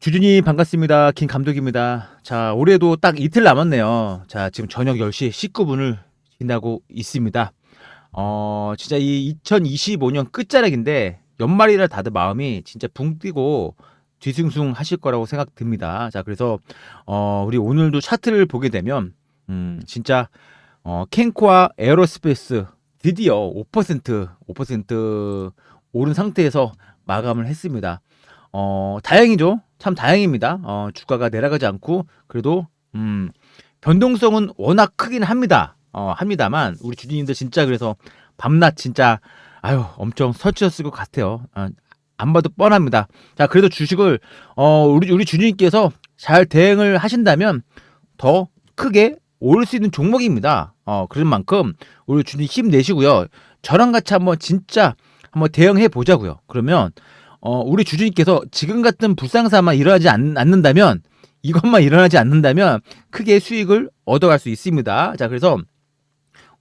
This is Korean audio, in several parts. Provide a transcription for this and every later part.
주준이 반갑습니다. 김 감독입니다. 자, 올해도 딱 이틀 남았네요. 자, 지금 저녁 10시 19분을 지나고 있습니다. 어, 진짜 이 2025년 끝자락인데 연말이라 다들 마음이 진짜 붕 뛰고 뒤숭숭 하실 거라고 생각 듭니다. 자, 그래서 어, 우리 오늘도 차트를 보게 되면 음, 진짜 어, 캔코와 에어로스페이스 드디어 5% 5% 오른 상태에서 마감을 했습니다. 어, 다행이죠. 참 다행입니다. 어, 주가가 내려가지 않고 그래도 음, 변동성은 워낙 크긴 합니다. 어, 합니다만 우리 주주님들 진짜 그래서 밤낮 진짜 아유 엄청 설치셨을 것 같아요. 아, 안 봐도 뻔합니다. 자 그래도 주식을 어, 우리 우리 주주님께서 잘 대응을 하신다면 더 크게 오를 수 있는 종목입니다. 어, 그런 만큼 우리 주주님 힘 내시고요. 저랑 같이 한번 진짜 한번 대응해 보자고요. 그러면 어, 우리 주주님께서 지금 같은 불상사만 일어나지 않, 않는다면 이것만 일어나지 않는다면 크게 수익을 얻어갈 수 있습니다. 자, 그래서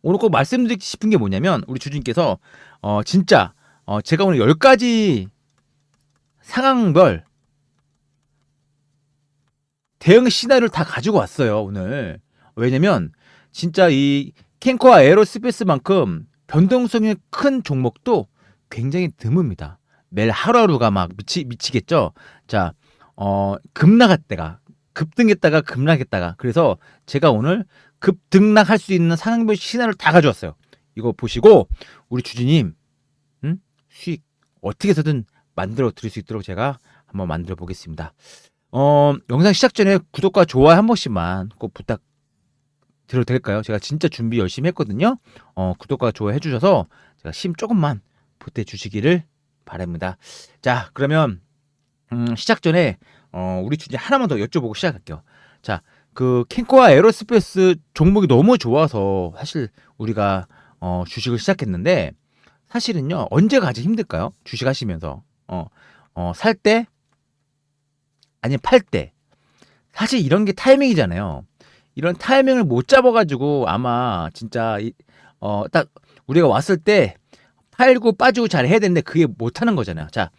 오늘 꼭 말씀드리고 싶은 게 뭐냐면 우리 주주님께서 어, 진짜 어, 제가 오늘 10가지 상황별 대응 시나리오를 다 가지고 왔어요, 오늘. 왜냐면 진짜 이 캔커와 에어로스페이스만큼 변동성이 큰 종목도 굉장히 드뭅니다. 매일 하루하루가 막 미치, 미치겠죠? 자, 어, 급락했다가, 급등했다가, 급락했다가. 그래서 제가 오늘 급등락할 수 있는 상황별 시나리오를 다 가져왔어요. 이거 보시고, 우리 주주님, 음? 수익 어떻게 해서든 만들어 드릴 수 있도록 제가 한번 만들어 보겠습니다. 어, 영상 시작 전에 구독과 좋아요 한 번씩만 꼭 부탁 드려도 될까요? 제가 진짜 준비 열심히 했거든요. 어, 구독과 좋아요 해주셔서 제가 힘 조금만 보태주시기를 바랍니다. 자, 그러면 음, 시작 전에 어, 우리 주제 하나만 더 여쭤보고 시작할게요. 자, 그 캔코와 에어로스페이스 종목이 너무 좋아서 사실 우리가 어, 주식을 시작했는데 사실은요 언제 가장 힘들까요? 주식 하시면서 어, 어, 살 때 아니면 팔 때 사실 이런 게 타이밍이잖아요. 이런 타이밍을 못 잡아가지고 아마 진짜 이, 어, 딱 우리가 왔을 때 팔고 빠지고 잘 해야 되는데 그게 못하는 거잖아요. 자,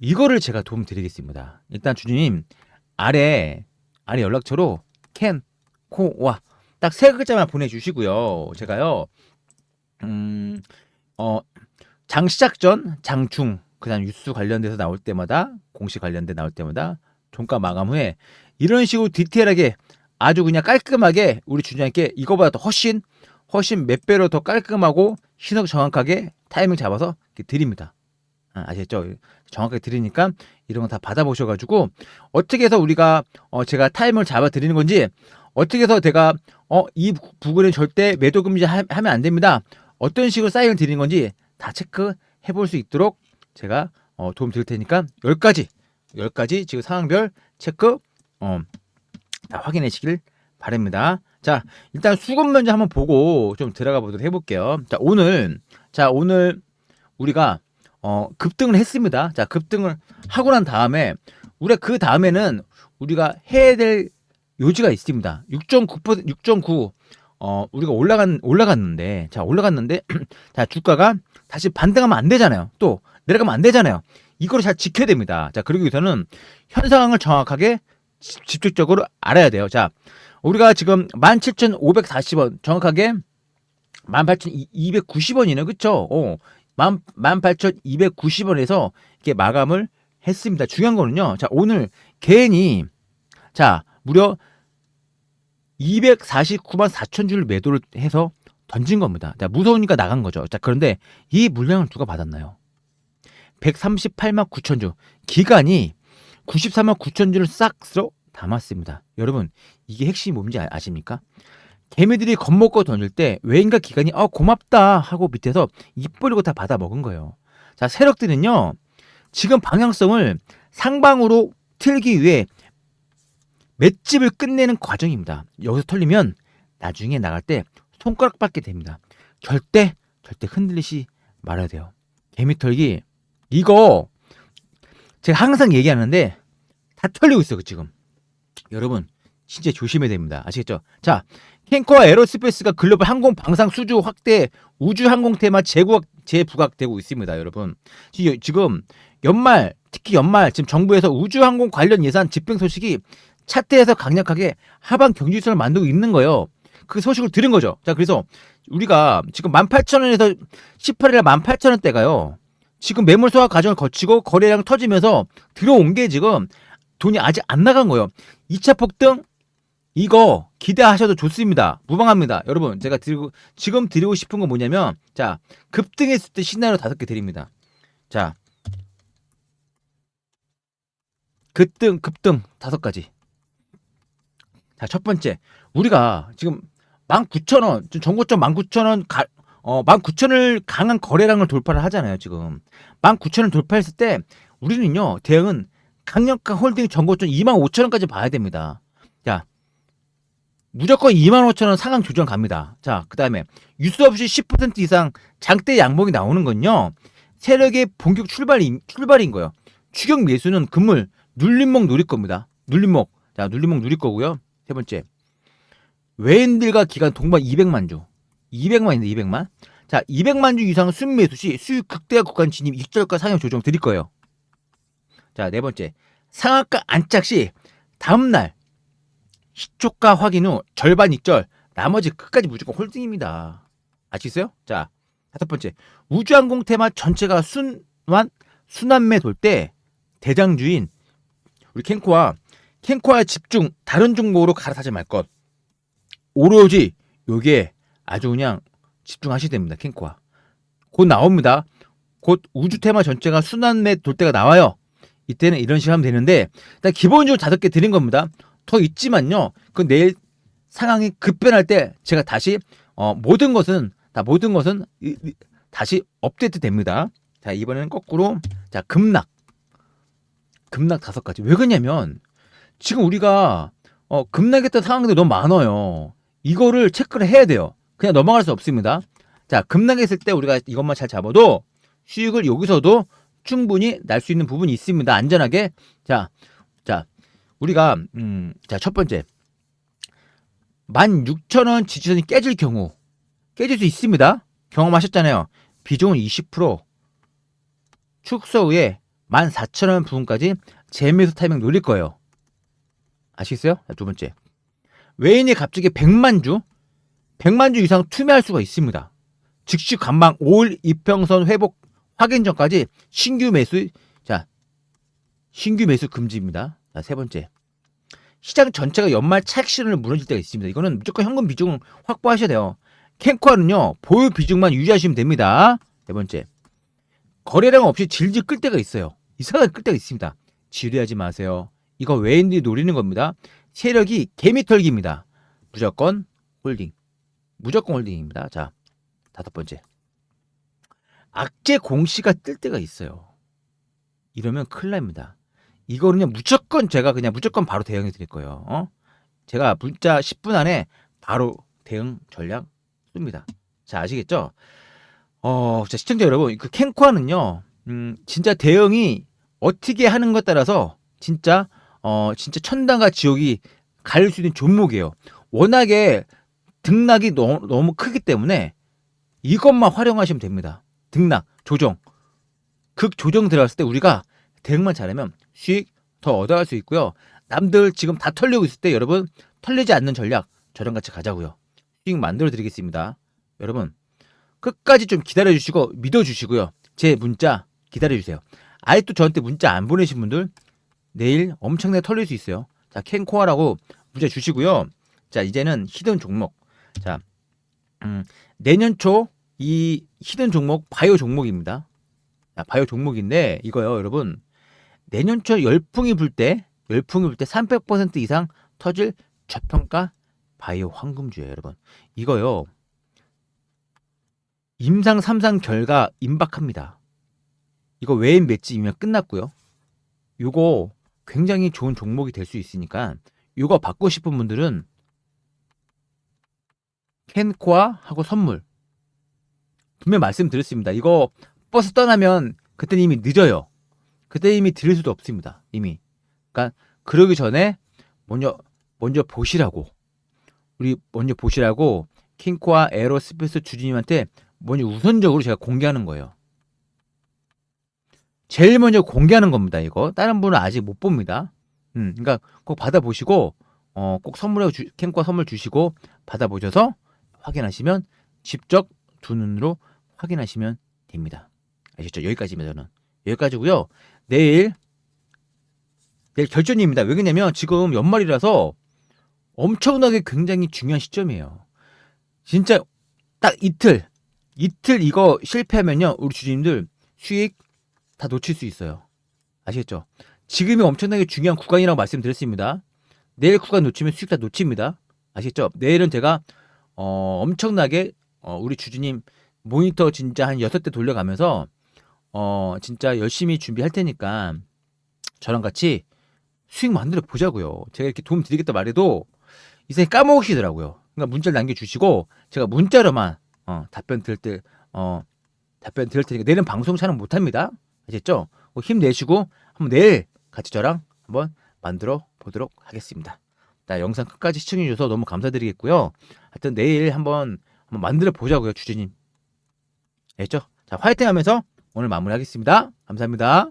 이거를 제가 도움 드리겠습니다. 일단 주주님 아래 아래 연락처로 캔, 코, 와 딱 세 글자만 보내주시고요. 제가요, 음, 어, 장 시작 전, 장중, 그다음 뉴스 관련돼서 나올 때마다 공시 관련돼 나올 때마다 종가 마감 후에 이런 식으로 디테일하게 아주 그냥 깔끔하게 우리 주주님께 이거보다 더 훨씬 훨씬 몇 배로 더 깔끔하고 신호 정확하게 타이밍 잡아서 드립니다. 아, 아시겠죠? 정확하게 드리니까 이런 거 다 받아보셔가지고 어떻게 해서 우리가 어 제가 타이밍을 잡아 드리는 건지 어떻게 해서 제가 어 이 부분에 절대 매도 금지 하, 하면 안 됩니다. 어떤 식으로 사인을 드리는 건지 다 체크해 볼 수 있도록 제가 어 도움 드릴 테니까 10가지 10가지 지금 상황별 체크 어 다 확인해 주시길 바랍니다. 자, 일단 수급 먼저 한번 보고 좀 들어가 보도록 해볼게요. 자, 오늘, 자, 오늘 우리가, 어, 급등을 했습니다. 자, 급등을 하고 난 다음에, 우리가 그 다음에는 우리가 해야 될 요지가 있습니다. 6.9%, 6.9, 어, 우리가 올라간, 올라갔는데, 자, 올라갔는데, 자, 주가가 다시 반등하면 안 되잖아요. 또, 내려가면 안 되잖아요. 이거를 잘 지켜야 됩니다. 자, 그러기 위해서는 현상을 정확하게 집- 집중적으로 알아야 돼요. 자, 우리가 지금 17,540원 정확하게 18,290원이네. 그쵸? 어, 18,290원에서 이렇게 마감을 했습니다. 중요한 거는요. 자, 오늘 개인이 자, 무려 249만 4천 줄 매도를 해서 던진 겁니다. 자, 무서우니까 나간 거죠. 자, 그런데 이 물량을 누가 받았나요? 138만 9천 주. 기간이 94만 9천 주를 싹 쓸어 담았습니다. 여러분, 이게 핵심이 뭔지 아- 아십니까? 개미들이 겁먹고 던질 때 외인과 기관이 어 고맙다 하고 밑에서 입 벌리고 다 받아 먹은 거예요. 자 세력들은요 지금 방향성을 상방으로 틀기 위해 맷집을 끝내는 과정입니다. 여기서 털리면 나중에 나갈 때 손가락 받게 됩니다. 절대 절대 흔들리시 말아야 돼요. 개미 털기 이거 제가 항상 얘기하는데 다 털리고 있어요 지금. 여러분 진짜 조심해야 됩니다. 아시겠죠? 자, 탱커와 에어로스페이스가 글로벌 항공 방상 수주 확대 우주 항공 테마 재구각 재부각되고 있습니다, 여러분. 지- 지금 연말 특히 연말 지금 정부에서 우주 항공 관련 예산 집행 소식이 차트에서 강력하게 하방 경직선을 만들고 있는 거예요. 그 소식을 들은 거죠. 자, 그래서 우리가 지금 18,000원에서 18일에 18,000원대가요. 지금 매물 소화 과정을 거치고 거래량 터지면서 들어온 게 지금 돈이 아직 안 나간 거예요. 2차 폭등 이거 기대하셔도 좋습니다. 무방합니다. 여러분, 제가 드리고 지금 드리고 싶은 건 뭐냐면 자, 급등했을 때 시나리오 다섯 개 드립니다. 자. 급등 급등 다섯 가지. 자, 첫 번째. 우리가 지금 19,000원, 지금 전고점 19,000원 가, 어, 19,000을 강한 거래량을 돌파를 하잖아요, 지금. 19,000을 돌파했을 때 우리는요, 대응은 강력한 홀딩 전고점 25,000원까지 봐야 됩니다. 자, 무조건 25,000원 상향 조정 갑니다. 자, 그 다음에 유수 없이 10% 이상 장대 양봉이 나오는 건요, 세력의 본격 출발인, 출발인 거예요. 추격 매수는 금물, 눌림목 누릴 겁니다. 눌림목. 자, 눌림목 누릴 거고요. 세 번째. 외인들과 기간 동반 200만 주. 200만인데 200만. 자, 200만 주 이상 순매수 시 수익 극대화 구간 진입 익절가 상향 조정 드릴 거예요. 자, 네 번째. 상한가 안착 시 다음 날 시초가 확인 후 절반 익절, 나머지 끝까지 무조건 홀딩입니다. 아시겠어요? 자, 다섯 번째. 우주항공 테마 전체가 순환 순환매 돌 때 대장주인 우리 캔코와 캔코와 집중 다른 종목으로 갈아타지 말 것. 오로지 요게 아주 그냥 집중하셔야 됩니다. 캔코와. 곧 나옵니다. 곧 우주 테마 전체가 순환매 돌 때가 나와요. 이때는 이런 식으로 하면 되는데 일단 기본적으로 다섯 개 드린 겁니다. 더 있지만요. 그 내일 상황이 급변할 때 제가 다시 어, 모든 것은 다 모든 것은 이- 이- 다시 업데이트 됩니다. 자 이번에는 거꾸로 자 급락 급락 다섯 가지 왜 그러냐면 지금 우리가 어, 급락했던 상황들이 너무 많아요. 이거를 체크를 해야 돼요. 그냥 넘어갈 수 없습니다. 자 급락했을 때 우리가 이것만 잘 잡아도 수익을 여기서도 충분히 날 수 있는 부분이 있습니다. 안전하게 자, 자 우리가 음, 자 첫 번째 16,000원 지지선이 깨질 경우 깨질 수 있습니다. 경험하셨잖아요. 비중은 20% 축소 후에 14,000원 부분까지 재매수 타이밍 노릴 거예요. 아시겠어요? 자, 두 번째. 외인이 갑자기 100만 주, 100만 주 이상 투매할 수가 있습니다. 즉시 간방 5일 이평선 회복 확인 전까지 신규 매수, 자, 신규 매수 금지입니다. 자, 세 번째. 시장 전체가 연말 차익 실현을 무너질 때가 있습니다. 이거는 무조건 현금 비중을 확보하셔야 돼요. 캔코아는요, 보유 비중만 유지하시면 됩니다. 네 번째. 거래량 없이 질질 끌 때가 있어요. 이상하게 끌 때가 있습니다. 지뢰하지 마세요. 이거 외인들이 노리는 겁니다. 세력이 개미털기입니다. 무조건 홀딩. 무조건 홀딩입니다. 자, 다섯 번째. 악재 공시가 뜰 때가 있어요. 이러면 큰일 납니다. 이거는요, 무조건 제가 그냥 무조건 바로 대응해 드릴 거예요. 어? 제가 문자 10분 안에 바로 대응 전략 씁니다. 자, 아시겠죠? 어, 자, 시청자 여러분, 그 캔코아는요, 음, 진짜 대응이 어떻게 하는 것 따라서 진짜, 어, 진짜 천당과 지옥이 갈릴 수 있는 종목이에요. 워낙에 등락이 너무, 너무 크기 때문에 이것만 활용하시면 됩니다. 등락, 조정. 극 조정 들어갔을 때 우리가 대응만 잘하면 수익 더 얻어갈 수 있고요. 남들 지금 다 털리고 있을 때 여러분 털리지 않는 전략 저랑 같이 가자고요. 수익 만들어 드리겠습니다. 여러분 끝까지 좀 기다려 주시고 믿어 주시고요. 제 문자 기다려 주세요. 아직도 저한테 문자 안 보내신 분들 내일 엄청나게 털릴 수 있어요. 자, 캔코아라고 문자 주시고요. 자, 이제는 히든 종목. 자, 음, 내년 초 이 히든 종목 바이오 종목입니다. 자, 바이오 종목인데 이거요, 여러분. 내년 초 열풍이 불 때, 열풍이 불 때 300% 이상 터질 저평가 바이오 황금주예요, 여러분. 이거요. 임상 3상 결과 임박합니다. 이거 외인 맷집이면 끝났고요. 요거 굉장히 좋은 종목이 될 수 있으니까 요거 받고 싶은 분들은 캔코아 하고 선물 분명 말씀드렸습니다. 이거 버스 떠나면 그때 이미 늦어요. 그때 이미 드릴 수도 없습니다. 이미. 그러니까 그러기 전에 먼저 먼저 보시라고 우리 먼저 보시라고 킹코아 에어로스페이스 주주님한테 먼저 우선적으로 제가 공개하는 거예요. 제일 먼저 공개하는 겁니다. 이거 다른 분은 아직 못 봅니다. 음, 그러니까 꼭 받아보시고 어, 꼭 선물해 주, 캠과 선물 주시고 받아보셔서 확인하시면 직접 두 눈으로 확인하시면 됩니다. 아시죠? 여기까지입니다. 저는 여기까지고요. 내일 내일 결전입니다. 왜 그러냐면 지금 연말이라서 엄청나게 굉장히 중요한 시점이에요. 진짜 딱 이틀 이틀 이거 실패하면요 우리 주주님들 수익 다 놓칠 수 있어요. 아시겠죠? 지금이 엄청나게 중요한 구간이라고 말씀드렸습니다. 내일 구간 놓치면 수익 다 놓칩니다. 아시겠죠? 내일은 제가 어, 엄청나게 어, 우리 주주님 모니터 진짜 한 여섯 대 돌려가면서 어, 진짜 열심히 준비할 테니까 저랑 같이 수익 만들어 보자고요. 제가 이렇게 도움 드리겠다 말해도 이상히 까먹으시더라고요. 그러니까 문자를 남겨주시고 제가 문자로만 어, 답변 드릴 때 어, 답변 드릴 테니까 내일은 방송 촬영 못합니다. 아셨죠? 어, 힘내시고 한번 내일 같이 저랑 한번 만들어 보도록 하겠습니다. 자, 영상 끝까지 시청해 주셔서 너무 감사드리겠고요. 하여튼 내일 한번 한번 만들어 보자고요, 주주님. 알겠죠? 자, 화이팅 하면서 오늘 마무리하겠습니다. 감사합니다.